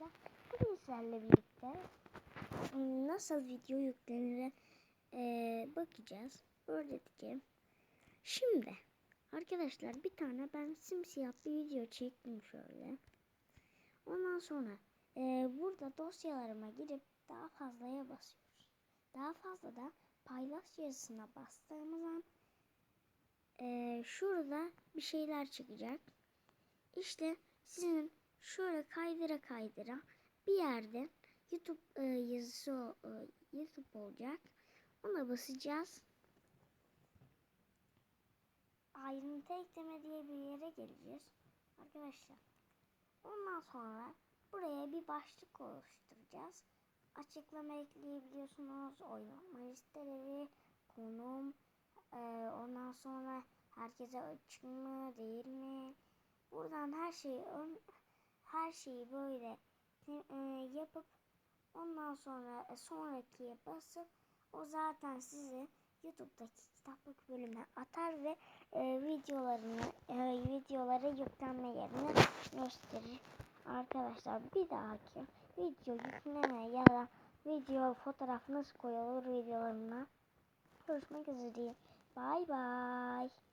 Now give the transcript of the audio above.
arkadaşlar. Bugün sizlerle birlikte nasıl video yüklenir eee, bakacağız. Öğreteceğim. Şimdi arkadaşlar bir tane ben simsiyah bir video çektim şöyle. Ondan sonra eee, burada dosyalarıma girip daha fazlaya basıyoruz. Daha fazla da paylaş yazısına bastığımız an eee, şurada bir şeyler çıkacak. İşte sizin şöyle kaydıra kaydıra bir yerde YouTube e, yazısı e, YouTube olacak. Ona basacağız. Ayrıntı ekleme diye bir yere geleceğiz. Arkadaşlar. Ondan sonra buraya bir başlık oluşturacağız. Açıklama ekleyebiliyorsunuz. Oynama listeleri, konum, e, ondan sonra herkese açık mı değil mi? Buradan her şeyi ön, her şeyi böyle e, yapıp ondan sonra e, sonrakiye basıp o zaten sizi YouTube'daki kitaplık bölüme atar ve e, videolarını e, videolara yüklenme yerini gösterir. Arkadaşlar bir dahaki video yükleme ya da video fotoğraf nasıl koyulur videolarına görüşmek üzere. Bay bay.